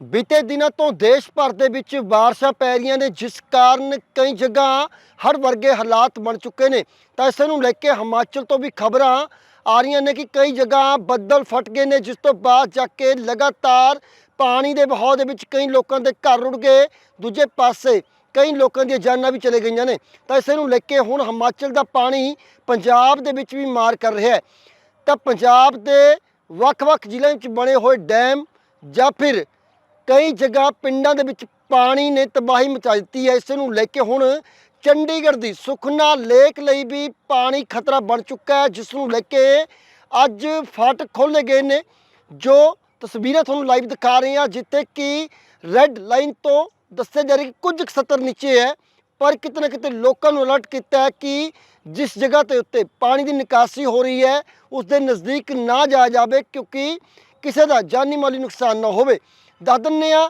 ਬੀਤੇ ਦਿਨਾਂ ਤੋਂ ਦੇਸ਼ ਭਰ ਦੇ ਵਿੱਚ ਬਾਰਿਸ਼ਾਂ ਪੈ ਰਹੀਆਂ ਨੇ, ਜਿਸ ਕਾਰਨ ਕਈ ਜਗ੍ਹਾ ਹੜ੍ਹ ਵਰਗੇ ਹਾਲਾਤ ਬਣ ਚੁੱਕੇ ਨੇ। ਤਾਂ ਇਸ ਨੂੰ ਲੈ ਕੇ ਹਿਮਾਚਲ ਤੋਂ ਵੀ ਖਬਰਾਂ ਆ ਰਹੀਆਂ ਨੇ ਕਿ ਕਈ ਜਗ੍ਹਾ ਬੱਦਲ ਫਟ ਗਏ ਨੇ, ਜਿਸ ਤੋਂ ਬਾਅਦ ਜਾ ਕੇ ਲਗਾਤਾਰ ਪਾਣੀ ਦੇ ਵਹਾਅ ਦੇ ਵਿੱਚ ਕਈ ਲੋਕਾਂ ਦੇ ਘਰ ਰੁੜ ਗਏ ਦੂਜੇ ਪਾਸੇ। ਕਈ ਲੋਕਾਂ ਦੀਆਂ ਜਾਨਾਂ ਵੀ ਚਲੇ ਗਈਆਂ ਨੇ। ਤਾਂ ਇਸ ਨੂੰ ਲੈ ਕੇ ਹੁਣ ਹਿਮਾਚਲ ਦਾ ਪਾਣੀ ਪੰਜਾਬ ਦੇ ਵਿੱਚ ਵੀ ਮਾਰ ਕਰ ਰਿਹਾ ਹੈ। ਤਾਂ ਪੰਜਾਬ ਦੇ ਵੱਖ-ਵੱਖ ਜ਼ਿਲ੍ਹਿਆਂ ਵਿੱਚ ਬਣੇ ਹੋਏ ਡੈਮ ਜਾਂ ਫਿਰ ਕਈ ਜਗ੍ਹਾ ਪਿੰਡਾਂ ਦੇ ਵਿੱਚ ਪਾਣੀ ਨੇ ਤਬਾਹੀ ਮਚਾ ਦਿੱਤੀ ਹੈ। ਇਸ ਨੂੰ ਲੈ ਕੇ ਹੁਣ ਚੰਡੀਗੜ੍ਹ ਦੀ ਸੁਖਨਾ ਲੇਕ ਲਈ ਵੀ ਪਾਣੀ ਖਤਰਾ ਬਣ ਚੁੱਕਾ ਹੈ, ਜਿਸ ਨੂੰ ਲੈ ਕੇ ਅੱਜ ਫਾਟਕ ਖੋਲੇ ਗਏ ਨੇ। ਜੋ ਤਸਵੀਰਾਂ ਤੁਹਾਨੂੰ ਲਾਈਵ ਦਿਖਾ ਰਹੇ ਹਾਂ, ਜਿੱਥੇ ਕਿ ਰੈੱਡ ਲਾਈਨ ਤੋਂ ਦੱਸਿਆ ਜਾ ਰਿਹਾ ਕਿ ਕੁਝ ਕੁ ਸਤਰ ਨੀਚੇ ਹੈ, ਪਰ ਕਿਤੇ ਨਾ ਕਿਤੇ ਲੋਕਾਂ ਨੂੰ ਅਲਰਟ ਕੀਤਾ ਹੈ ਕਿ ਜਿਸ ਜਗ੍ਹਾ ਤੇ ਉੱਤੇ ਪਾਣੀ ਦੀ ਨਿਕਾਸੀ ਹੋ ਰਹੀ ਹੈ ਉਸ ਦੇ ਨਜ਼ਦੀਕ ਨਾ ਜਾਇਆ ਜਾਵੇ, ਕਿਉਂਕਿ ਕਿਸੇ ਦਾ ਜਾਨੀ ਮਾਲੀ ਨੁਕਸਾਨ ਨਾ ਹੋਵੇ। ਦੱਸ ਦਿੰਦੇ ਹਾਂ,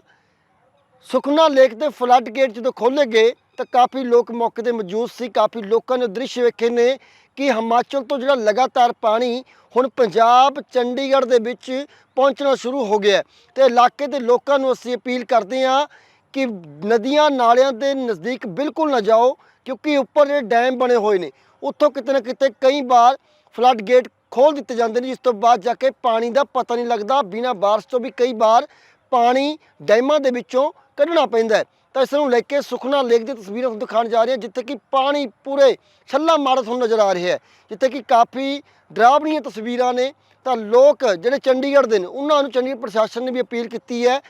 ਸੁਖਨਾ ਲੇਕ ਦੇ ਫਲੱਡ ਗੇਟ ਜਦੋਂ ਖੋਲੇ ਗਏ ਤਾਂ ਕਾਫੀ ਲੋਕ ਮੌਕੇ ਤੇ ਮੌਜੂਦ ਸੀ। ਕਾਫੀ ਲੋਕਾਂ ਨੇ ਦ੍ਰਿਸ਼ ਵੇਖੇ ਨੇ ਕਿ ਹਿਮਾਚਲ ਤੋਂ ਜਿਹੜਾ ਲਗਾਤਾਰ ਪਾਣੀ ਹੁਣ ਪੰਜਾਬ, ਚੰਡੀਗੜ੍ਹ ਦੇ ਵਿੱਚ ਪਹੁੰਚਣਾ ਸ਼ੁਰੂ ਹੋ ਗਿਆ ਹੈ ਤੇ ਇਲਾਕੇ ਦੇ ਲੋਕਾਂ ਨੂੰ ਅਸੀਂ ਅਪੀਲ ਕਰਦੇ ਹਾਂ ਕਿ ਨਦੀਆਂ ਨਾਲਿਆਂ ਦੇ ਨਜ਼ਦੀਕ ਬਿਲਕੁਲ ਨਾ ਜਾਓ, ਕਿਉਂਕਿ ਉੱਪਰ ਜਿਹੜੇ ਡੈਮ ਬਣੇ ਹੋਏ ਨੇ, ਉੱਥੋਂ ਕਿਤੇ ਨਾ ਕਿਤੇ ਕਈ ਵਾਰ ਫਲੱਡ ਗੇਟ ਖੋਲ ਦਿੱਤੇ ਜਾਂਦੇ ਨੇ, ਜਿਸ ਤੋਂ ਬਾਅਦ ਜਾ ਕੇ ਪਾਣੀ ਦਾ ਪਤਾ ਨਹੀਂ ਲੱਗਦਾ, ਬਿਨਾਂ ਬਾਰਿਸ਼ ਤੋਂ ਵੀ ਕਈ ਵਾਰ ਪਾਣੀ ਡੈਮਾਂ ਦੇ ਵਿੱਚੋਂ ਕੱਢਣਾ ਪੈਂਦਾ ਹੈ। ਤਾਂ ਇਸ ਨੂੰ ਲੈ ਕੇ ਸੁਖਨਾ ਲੇਕ ਦੀ ਤਸਵੀਰਾਂ ਤੁਹਾਨੂੰ ਦਿਖਾਉਣ ਜਾ ਰਹੇ ਹਾਂ, ਜਿੱਥੇ ਕਿ ਪਾਣੀ ਪੂਰੇ ਛੱਲਾ ਮਾਰਦਾ ਤੁਹਾਨੂੰ ਨਜ਼ਰ ਆ ਰਿਹਾ ਹੈ। ਜਿੱਥੇ ਕਿ ਕਾਫੀ ਡਰਾਵਣੀਆਂ ਤਸਵੀਰਾਂ ਨੇ, ਤਾਂ ਲੋਕ ਜਿਹੜੇ ਚੰਡੀਗੜ੍ਹ ਦੇ ਨੇ, ਉਹਨਾਂ ਨੂੰ ਚੰਡੀਗੜ੍ਹ ਪ੍ਰਸ਼ਾਸਨ ਨੇ ਵੀ ਅਪੀਲ ਕੀਤੀ ਹੈ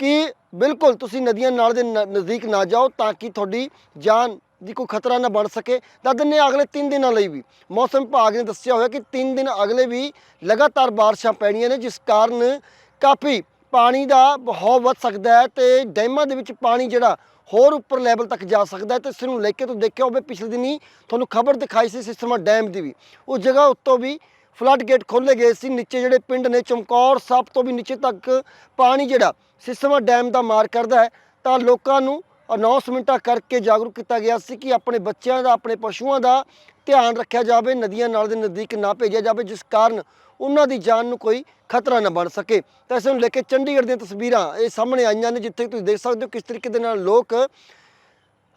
ਕਿ ਬਿਲਕੁਲ ਤੁਸੀਂ ਨਦੀਆਂ ਨਾਲ ਦੇ ਨਜ਼ਦੀਕ ਨਾ ਜਾਓ, ਤਾਂ ਕਿ ਤੁਹਾਡੀ ਜਾਨ ਦੀ ਕੋਈ ਖਤਰਾ ਨਾ ਬਣ ਸਕੇ, ਦੱਸ ਦਿੰਦੇ ਹਾਂ ਅਗਲੇ 3 ਦਿਨਾਂ ਲਈ ਵੀ। ਮੌਸਮ ਵਿਭਾਗ ਨੇ ਦੱਸਿਆ ਹੋਇਆ ਕਿ 3 ਦਿਨ ਅਗਲੇ ਵੀ ਲਗਾਤਾਰ ਬਾਰਿਸ਼ਾਂ ਪੈਣੀਆਂ ਨੇ, ਜਿਸ ਕਾਰਨ ਕਾਫੀ ਪਾਣੀ ਦਾ ਬਹਾਅ ਵੱਧ ਸਕਦਾ ਹੈ ਤੇ ਡੈਮਾਂ ਦੇ ਵਿੱਚ ਪਾਣੀ ਜਿਹੜਾ ਹੋਰ ਉੱਪਰ ਲੈਵਲ ਤੱਕ ਜਾ ਸਕਦਾ ਹੈ ਤੇ ਇਸ ਨੂੰ ਲੈ ਕੇ ਤੁਸੀਂ ਦੇਖਿਆ ਹੋਵੇ ਪਿਛਲੇ ਦਿਨੀ ਤੁਹਾਨੂੰ ਖਬਰ ਦਿਖਾਈ ਸੀ ਸਿਸਮਾ ਡੈਮ ਦੀ ਵੀ। ਉਸ ਜਗ੍ਹਾ ਉੱਤੋਂ ਵੀ ਫਲੱਡ ਗੇਟ ਖੋਲੇ ਗਏ ਸੀ, ਨੀਚੇ ਜਿਹੜੇ ਪਿੰਡ ਨੇ ਚਮਕੌਰ ਸਾਹਿਬ ਤੋਂ ਵੀ ਨੀਚੇ ਤੱਕ ਪਾਣੀ ਜਿਹੜਾ ਸਿਸਮਾ ਡੈਮ ਦਾ ਮਾਰ ਕਰਦਾ ਹੈ ਤਾਂ ਲੋਕਾਂ ਨੂੰ ਅਨਾਉਂਸਮੈਂਟਾਂ ਕਰਕੇ ਜਾਗਰੂਕ ਕੀਤਾ ਗਿਆ ਸੀ ਕਿ ਆਪਣੇ ਬੱਚਿਆਂ ਦਾ, ਆਪਣੇ ਪਸ਼ੂਆਂ ਦਾ ਧਿਆਨ ਰੱਖਿਆ ਜਾਵੇ, ਨਦੀਆਂ ਨਾਲ ਦੇ ਨਜ਼ਦੀਕ ਨਾ ਭੇਜਿਆ ਜਾਵੇ, ਜਿਸ ਕਾਰਨ ਉਹਨਾਂ ਦੀ ਜਾਨ ਨੂੰ ਕੋਈ ਖਤਰਾ ਨਾ ਬਣ ਸਕੇ। ਤਾਂ ਇਸ ਨੂੰ ਲੈ ਕੇ ਚੰਡੀਗੜ੍ਹ ਦੀਆਂ ਤਸਵੀਰਾਂ ਇਹ ਸਾਹਮਣੇ ਆਈਆਂ ਨੇ, ਜਿੱਥੇ ਤੁਸੀਂ ਦੇਖ ਸਕਦੇ ਹੋ ਕਿਸ ਤਰੀਕੇ ਦੇ ਨਾਲ ਲੋਕ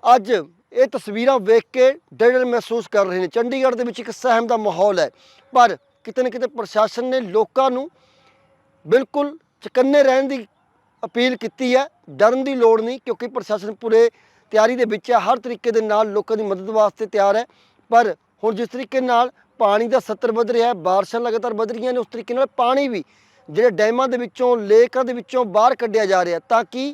ਅੱਜ ਇਹ ਤਸਵੀਰਾਂ ਵੇਖ ਕੇ ਡਰ ਮਹਿਸੂਸ ਕਰ ਰਹੇ ਨੇ। ਚੰਡੀਗੜ੍ਹ ਦੇ ਵਿੱਚ ਇੱਕ ਸਹਿਮ ਦਾ ਮਾਹੌਲ ਹੈ, ਪਰ ਕਿਤੇ ਨਾ ਕਿਤੇ ਪ੍ਰਸ਼ਾਸਨ ਨੇ ਲੋਕਾਂ ਨੂੰ ਬਿਲਕੁਲ ਚਕੰਨੇ ਰਹਿਣ ਦੀ ਅਪੀਲ ਕੀਤੀ ਹੈ। ਡਰਨ ਦੀ ਲੋੜ ਨਹੀਂ ਕਿਉਂਕਿ ਪ੍ਰਸ਼ਾਸਨ ਪੂਰੇ ਤਿਆਰੀ ਦੇ ਵਿੱਚ ਹੈ। ਹਰ ਤਰੀਕੇ ਦੇ ਨਾਲ ਲੋਕਾਂ ਦੀ ਮਦਦ ਵਾਸਤੇ ਤਿਆਰ ਹੈ। ਪਰ ਹੁਣ ਜਿਸ ਤਰੀਕੇ ਨਾਲ ਪਾਣੀ ਦਾ ਸੱਤਰ ਵੱਧ ਰਿਹਾ ਹੈ, ਬਾਰਿਸ਼ਾਂ ਲਗਾਤਾਰ ਵੱਧ ਰਹੀਆਂ ਨੇ, ਉਸ ਤਰੀਕੇ ਨਾਲ ਪਾਣੀ ਵੀ ਜਿਹੜੇ ਡੈਮਾਂ ਦੇ ਵਿੱਚੋਂ, ਲੇਕਾਂ ਦੇ ਵਿੱਚੋਂ ਬਾਹਰ ਕੱਢਿਆ ਜਾ ਰਿਹਾ ਤਾਂ ਕਿ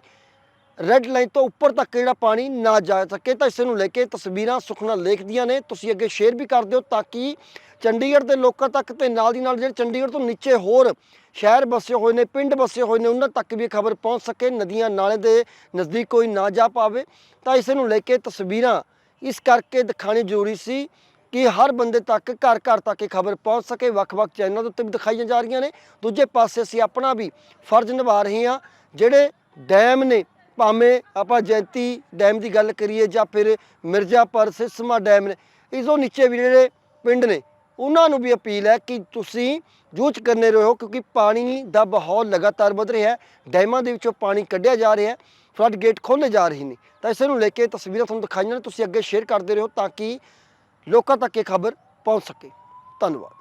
ਰੈੱਡ ਲਾਈਨ ਤੋਂ ਉੱਪਰ ਤੱਕ ਜਿਹੜਾ ਪਾਣੀ ਨਾ ਜਾ ਸਕੇ ਤਾਂ ਇਸ ਨੂੰ ਲੈ ਕੇ ਤਸਵੀਰਾਂ ਸੁਖਨਾ ਲੇਖ ਦੀਆਂ ਨੇ। ਤੁਸੀਂ ਅੱਗੇ ਸ਼ੇਅਰ ਵੀ ਕਰ ਦਿਓ ਤਾਂ ਕਿ ਚੰਡੀਗੜ੍ਹ ਦੇ ਲੋਕਾਂ ਤੱਕ ਤੇ ਨਾਲ ਦੀ ਨਾਲ ਜਿਹੜੇ ਚੰਡੀਗੜ੍ਹ ਤੋਂ ਨੀਚੇ ਹੋਰ ਸ਼ਹਿਰ ਵਸੇ ਹੋਏ ਨੇ, ਪਿੰਡ ਵਸੇ ਹੋਏ ਨੇ, ਉਹਨਾਂ ਤੱਕ ਵੀ ਖਬਰ ਪਹੁੰਚ ਸਕੇ, ਨਦੀਆਂ ਨਾਲੇ ਦੇ ਨਜ਼ਦੀਕ ਕੋਈ ਨਾ ਜਾ ਪਾਵੇ। ਤਾਂ ਇਸ ਨੂੰ ਲੈ ਕੇ ਤਸਵੀਰਾਂ ਇਸ ਕਰਕੇ ਦਿਖਾਣੀ ਜ਼ਰੂਰੀ ਸੀ ਕਿ ਹਰ ਬੰਦੇ ਤੱਕ, ਘਰ ਘਰ ਤੱਕ ਇਹ ਖਬਰ ਪਹੁੰਚ ਸਕੇ। ਵੱਖ-ਵੱਖ ਚੈਨਲਾਂ ਦੇ ਉੱਤੇ ਵੀ ਦਿਖਾਈਆਂ ਜਾ ਰਹੀਆਂ ਨੇ। ਦੂਜੇ ਪਾਸੇ ਅਸੀਂ ਆਪਣਾ ਵੀ ਫਰਜ਼ ਨਿਭਾ ਰਹੇ ਹਾਂ। ਜਿਹੜੇ ਡੈਮ ਨੇ ਭਾਵੇਂ ਆਪਾਂ ਜੈਂਤੀ ਡੈਮ ਦੀ ਗੱਲ ਕਰੀਏ ਜਾਂ ਫਿਰ ਮਿਰਜ਼ਾਪੁਰ ਸਿਸਮਾ ਡੈਮ ਨੇ, ਇਸ ਤੋਂ ਨੀਚੇ ਵੀ ਜਿਹੜੇ ਪਿੰਡ ਨੇ, ਉਹਨਾਂ ਨੂੰ ਵੀ ਅਪੀਲ ਹੈ ਕਿ ਤੁਸੀਂ ਜੂਝ ਕਰਨੇ ਰਹੋ ਕਿਉਂਕਿ ਪਾਣੀ ਦਾ ਬਹਾਅ ਲਗਾਤਾਰ ਵਧ ਰਿਹਾ ਹੈ, ਡੈਮਾਂ ਦੇ ਵਿੱਚੋਂ ਪਾਣੀ ਕੱਢਿਆ ਜਾ ਰਿਹਾ ਹੈ, ਫਲੱਡ ਗੇਟ ਖੋਲ੍ਹੇ ਜਾ ਰਹੇ ਨੇ। ਤਾਂ ਇਸ ਨੂੰ ਲੈ ਕੇ ਤਸਵੀਰਾਂ ਤੁਹਾਨੂੰ ਦਿਖਾਈਆਂ ਨੇ, ਤੁਸੀਂ ਅੱਗੇ ਸ਼ੇਅਰ ਕਰਦੇ ਰਹੋ ਤਾਂ ਕਿ ਲੋਕਾਂ ਤੱਕ ਇਹ ਖਬਰ ਪਹੁੰਚ ਸਕੇ। ਧੰਨਵਾਦ।